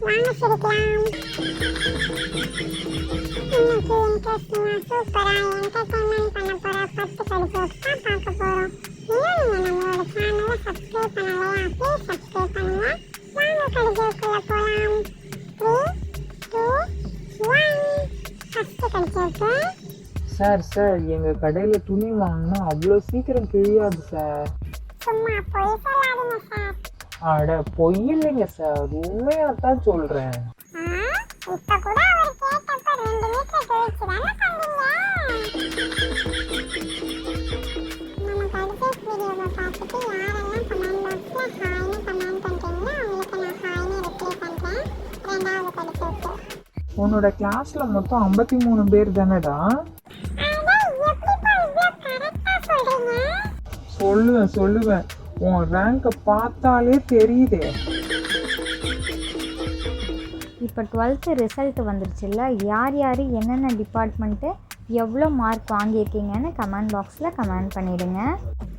வாங்க சிரிக்கலாம் இன்னைக்கு இன்ட்ரெஸ்டிங்கா சூப்பரா என்டர்டைன்மெண்ட் பண்ண போற பத்து கடி ஜோக்ஸ் தான் பார்க்க போறோம் இன்னும் நீங்க நம்மளோட சேனலை சப்ஸ்கிரைப் பண்ணலையா ப்ளீஸ் சப்ஸ்கிரைப் பண்ணுங்க வாங்க கடி ஜோக்குள்ள போலாம் த்ரீ டூ ஒன் ஃபர்ஸ்ட் கடி ஜோக்கு சார் சார் எங்கள் கடையில் துணி வாங்கினா அவ்வளோ சீக்கிரம் கிழியாது சார் சும்மா பொய் சொல்லாதீங்க சார் அட பொய் இல்லைங்க சார். உண்மையாக தான் சொல்கிறேன் உன்னோட கிளாஸில் மொத்தம் ஐம்பத்தி மூணு பேர் தானடா? சொல்லுவேன் சொல்லுவேன். உன் ரேங்கை பார்த்தாலே தெரியுதே. இப்போ டுவெல்த்து ரிசல்ட் வந்துருச்சுல்ல யார் யார் என்னென்ன டிபார்ட்மெண்ட்டு எவ்வளோ மார்க் வாங்கியிருக்கீங்கன்னு கமெண்ட் பாக்ஸில் கமெண்ட் பண்ணிடுங்க.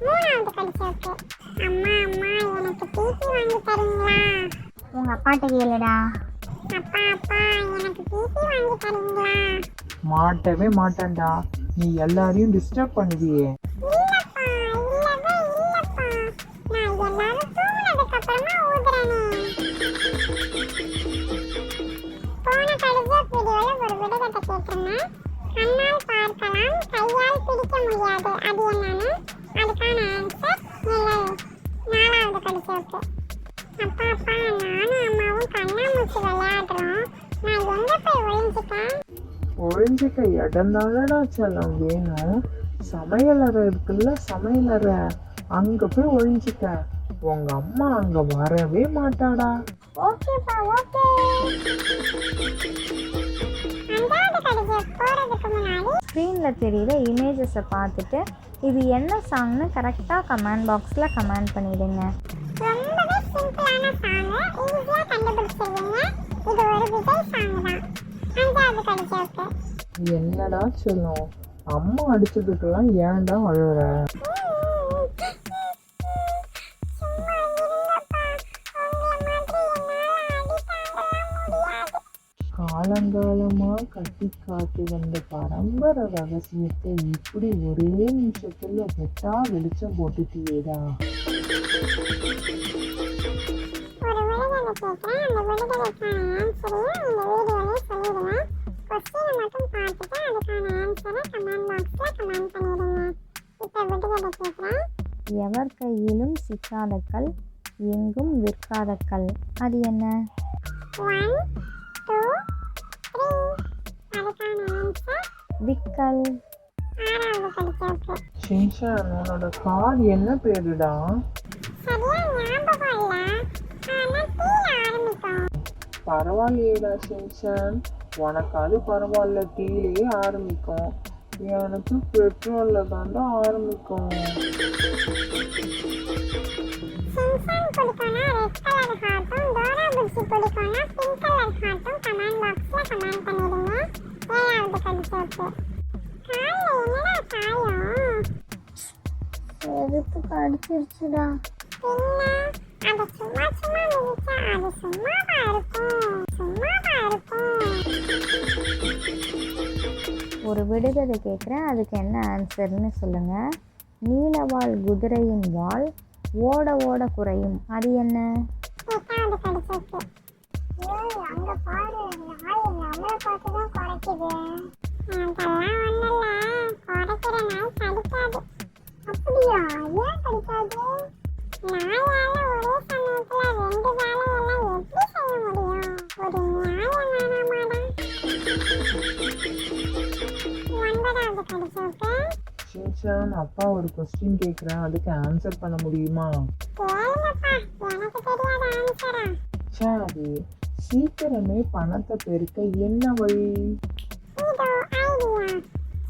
மூணாவது கடிதோக்கு அம்மா அம்மா எனக்கு டிசி வாங்கி தரீங்களா? உங்கள் அப்பாட்ட கேளுடா. அப்பா அப்பா எனக்கு டிசி வாங்கி தரீங்களா? மாட்டவே மாட்டேன்டா. நீ எல்லாரையும் டிஸ்டர்ப் பண்ணுவியே கடிதம் வீடியோல ஒரு விடுகதை கேட்டிருந்தேன் கண்ணால் பார்க்கலாம் கையால் பிடிக்க முடியாது. அது என்னன்னு அதுக்கான ஆன்சர் நிழல் நாலாவது படிச்சோக்கு அப்பா அப்பா நானும் அம்மாவும் கண்ணாமூச்சி விளையாடுறோம். நான் எங்க போய் ஒளிஞ்சுட்டேன் ஒழிஞ்சிக்க இடம் தானடா செல்லம் வேணும் சமையலறை இருக்குல்ல சமையலறை அங்கே போய் ஒழிஞ்சிக்க உங்கள் அம்மா அங்கே வரவே மாட்டாடா. ஓகேப்பா ஓகே அஞ்சாவது கடிதம் போறதுக்கு முன்னாடி ஸ்க்ரீனில் தெரியிற இமேஜஸை பார்த்துட்டு இது என்ன சாங்னு கரெக்டாக கமெண்ட் பாக்ஸில் கமெண்ட் பண்ணிடுங்க. ரொம்பவே சிம்பிளான சாங் ஈஸியா கண்டுபிடிச்சிருவீங்க இது ஒரு விஜய் சாங் தான். அஞ்சாவது கடிதத்துக்கு என்னடா சொல்லும்? அம்மா அடிச்சதுக்கெல்லாம் ஏன்டா அழுற கட்டி காத்து வந்த பரம்பரை ரகசியத்தை இப்படி ஒரே நிமிஷத்துல வெட்டா வெளிச்சம் போட்டுட்டியேடா. எவர் கையிலும் சிக்காத கல் எங்கும் விற்காத கல். அது என்ன? ஒன் டூ த்ரீ அதுக்கான ஆன்சர் விக்கல் உன்னோட கார் என்ன பேருடா? பரவாயில்லையேடா ஷின்ஷான் உனக்கு அது பரவாயில்ல டீலேயே ஆரம்பிக்கும். எனக்கு பெட்ரோல்ல தாண்டா ஆரம்பிக்கும். காலில் கடிச்சிருச்சுடா பின்ன அதை சும்மா சும்மா மிதிச்சா அது சும்மாவா இருக்கும் சும்மாவா இருக்கும் ஒரு விடுகதை கேட்குறேன் அதுக்கு என்ன ஆன்சர்னு சொல்லுங்கள் நீலவாள் குதிரையின் வாள் ஓட ஓட குறையும். அது என்ன? எட்டாவது படிச்சிருக்கு ஏய் அங்க பாரு நாய் நம்மளை பார்த்து தான் குறைக்குது. ஷின்ஷான் அப்பா ஒரு கொஸ்டின் கேட்குறேன் அதுக்கு ஆன்சர் பண்ண முடியுமா? சரி சீக்கிரமே பணத்தை பெருக்க என்ன வழி?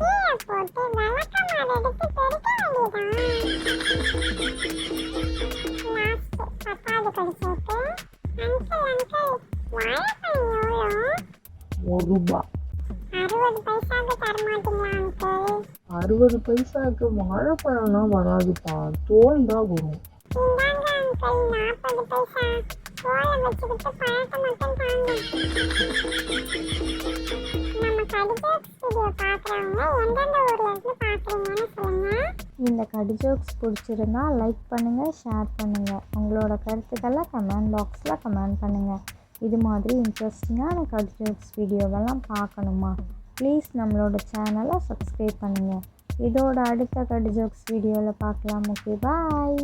கீழே போட்டு விளக்கமாறு எடுத்து பெருக்க வேண்டியதான் லாஸ்ட் பத்தாவது படிச்சிருக்கு அங்கிள் அங்கிள் வாழைப்பழம் எவ்வளோ ஒரு ரூபா. அறுபது பைசாக்கு தரமாட்டீங்களா அங்கிள் அறுபது பைசாக்கு வாழைப்பழம்லாம் வராதுப்பா. தோல் தான் வரும். இந்தாங்க அங்கிள் நாற்பது பைசா தோலை வச்சுக்கிட்டு மட்டும் தாங்க கடிஜோக்ஸ் வீடியோ பார்க்குறவங்க எந்தெந்த ஊர்ல இருந்து பார்க்குறீங்கன்னு சொல்லுங்கள் இந்த கடிஜோக்ஸ் பிடிச்சிருந்தா லைக் பண்ணுங்கள் ஷேர் பண்ணுங்கள் உங்களோட கருத்துக்களை கமெண்ட் பாக்ஸில் கமெண்ட் பண்ணுங்கள் இது மாதிரி இன்ட்ரெஸ்டிங்கான கடிஜோக்ஸ் வீடியோவெல்லாம் பார்க்கணுமா? ப்ளீஸ் நம்மளோட சேனலை சப்ஸ்கிரைப் பண்ணுங்கள் இதோட அடுத்த கடிஜோக்ஸ் வீடியோவில் பார்க்கலாம். Okay bye